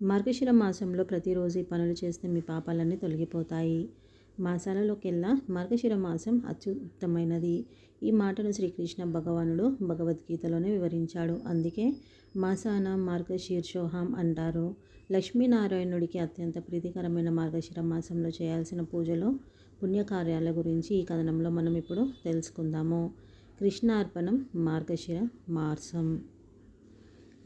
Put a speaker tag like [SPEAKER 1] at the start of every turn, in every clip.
[SPEAKER 1] మార్గశిర మాసంలో ప్రతిరోజు ఈ పనులు చేస్తే మీ పాపాలన్నీ తొలగిపోతాయి. మాసాలలోకెల్లా మార్గశిర మాసం అత్యుత్తమైనది. ఈ మాటను శ్రీకృష్ణ భగవానుడు భగవద్గీతలోనే వివరించాడు. అందుకే మాసాన మార్గశీర్షోహం అంటారు. లక్ష్మీనారాయణుడికి అత్యంత ప్రీతికరమైన మార్గశిర మాసంలో చేయాల్సిన పూజలు పుణ్యకార్యాల గురించి ఈ కథనంలో మనం ఇప్పుడు తెలుసుకుందాము. కృష్ణార్పణం మార్గశిర మాసం.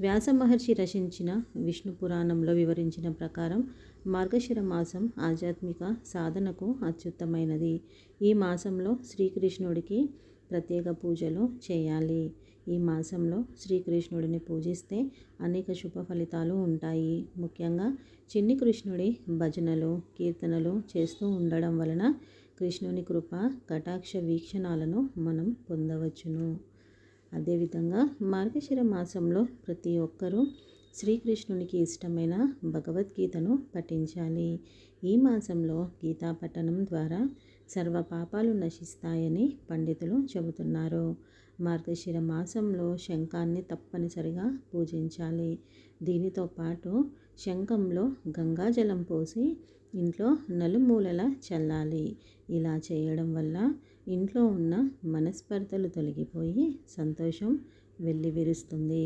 [SPEAKER 1] వ్యాస మహర్షి రచించిన విష్ణు పురాణంలో వివరించిన ప్రకారం మార్గశిర మాసం ఆధ్యాత్మిక సాధనకు అత్యుత్తమైనది. ఈ మాసంలో శ్రీకృష్ణుడికి ప్రత్యేక పూజలు చేయాలి. ఈ మాసంలో శ్రీకృష్ణుడిని పూజిస్తే అనేక శుభ ఫలితాలు ఉంటాయి. ముఖ్యంగా చిన్ని కృష్ణుడి భజనలు కీర్తనలు చేస్తూ ఉండడం వలన కృష్ణుని కృప కటాక్ష వీక్షణాలను మనం పొందవచ్చును. అదేవిధంగా మార్గశిర మాసంలో ప్రతి ఒక్కరూ శ్రీకృష్ణునికి ఇష్టమైన భగవద్గీతను పఠించాలి. ఈ మాసంలో గీతా పఠనం ద్వారా సర్వ పాపాలు నశిస్తాయని పండితులు చెబుతున్నారు. మార్గశిర మాసంలో శంఖాన్ని తప్పనిసరిగా పూజించాలి. దీనితో పాటు శంఖంలో గంగాజలం పోసి ఇంట్లో నలుమూలల చల్లాలి. ఇలా చేయడం వల్ల ఇంట్లో ఉన్న మనస్పర్ధలు తొలగిపోయి సంతోషం వెల్లివిరుస్తుంది.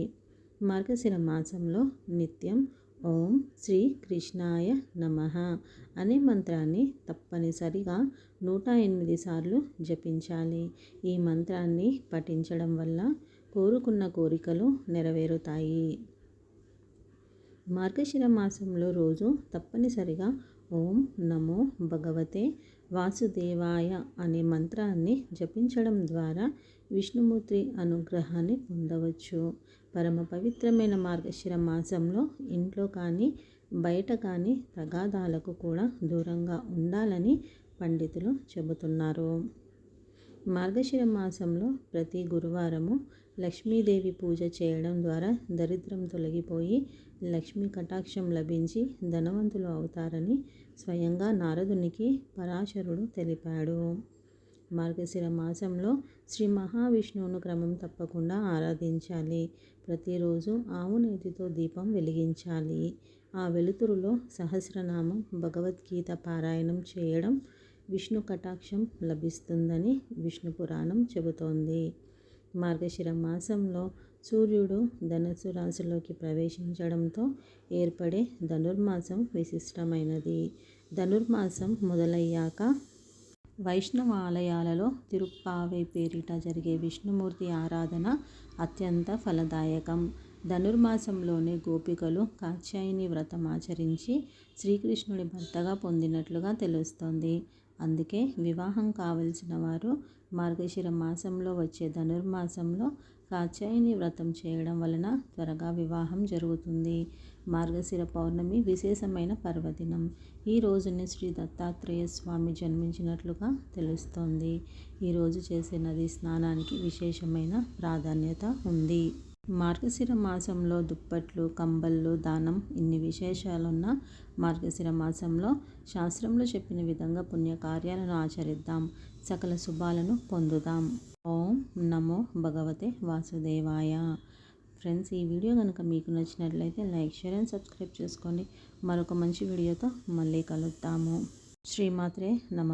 [SPEAKER 1] మార్గశిర మాసంలో నిత్యం ఓం శ్రీ కృష్ణాయ నమ అనే మంత్రాన్ని తప్పనిసరిగా నూట ఎనిమిది సార్లు జపించాలి. ఈ మంత్రాన్ని పఠించడం వల్ల కోరుకున్న కోరికలు నెరవేరుతాయి. మార్గశిర మాసంలో రోజు తప్పనిసరిగా ఓం నమో భగవతే వాసుదేవాయ అనే మంత్రాన్ని జపించడం ద్వారా విష్ణుమూర్తి అనుగ్రహాన్ని పొందవచ్చు. పరమ పవిత్రమైన మార్గశిర మాసంలో ఇంట్లో కానీ బయట కానీ తగాదాలకు కూడా దూరంగా ఉండాలని పండితులు చెబుతున్నారు. మార్గశిర మాసంలో ప్రతి గురువారము లక్ష్మీదేవి పూజ చేయడం ద్వారా దరిద్రం తొలగిపోయి లక్ష్మీ కటాక్షం లభించి ధనవంతులు అవుతారని స్వయంగా నారదునికి పరాశరుడు తెలిపాడు. మార్గశిర మాసంలో శ్రీ మహావిష్ణువును క్రమం తప్పకుండా ఆరాధించాలి. ప్రతిరోజు ఆవు నేతితో దీపం వెలిగించాలి. ఆ వెలుతురులో సహస్రనామం భగవద్గీత పారాయణం చేయడం విష్ణు కటాక్షం లభిస్తుందని విష్ణు పురాణం చెబుతోంది. మార్గశిర మాసంలో సూర్యుడు ధనుసు రాశిలోకి ప్రవేశించడంతో ఏర్పడే ధనుర్మాసం విశిష్టమైనది. ధనుర్మాసం మొదలయ్యాక వైష్ణవ ఆలయాలలో తిరుప్పావై పేరిట జరిగే విష్ణుమూర్తి ఆరాధన అత్యంత ఫలదాయకం. ధనుర్మాసంలోనే గోపికలు కాత్యాయని వ్రతం ఆచరించి శ్రీకృష్ణుడి భర్తగా పొందినట్లుగా తెలుస్తోంది. అందుకే వివాహం కావలసిన వారు మార్గశిర మాసంలో వచ్చే ధనుర్మాసంలో కాత్యాయని వ్రతం చేయడం వలన త్వరగా వివాహం జరుగుతుంది. మార్గశిర పౌర్ణమి విశేషమైన పర్వదినం. ఈ రోజుని శ్రీ దత్తాత్రేయ స్వామి జన్మించినట్లుగా తెలుస్తోంది. ఈరోజు చేసే నది స్నానానికి విశేషమైన ప్రాధాన్యత ఉంది. మార్గశిర మాసంలో దుప్పట్లు కంబళ్ళు దానం ఇన్ని విశేషాలున్న మార్గశిర మాసంలో శాస్త్రంలో చెప్పిన విధంగా పుణ్యకార్యాలను ఆచరిద్దాం. సకల శుభాలను పొందుదాం. ఓం నమో భగవతే వాసుదేవాయ. ఫ్రెండ్స్ ఈ వీడియో కనుక మీకు నచ్చినట్లయితే లైక్ షేర్ అండ్ సబ్స్క్రైబ్ చేసుకోండి. మరొక మంచి వీడియోతో మళ్ళీ కలుద్దాము. శ్రీమాత్రే నమ.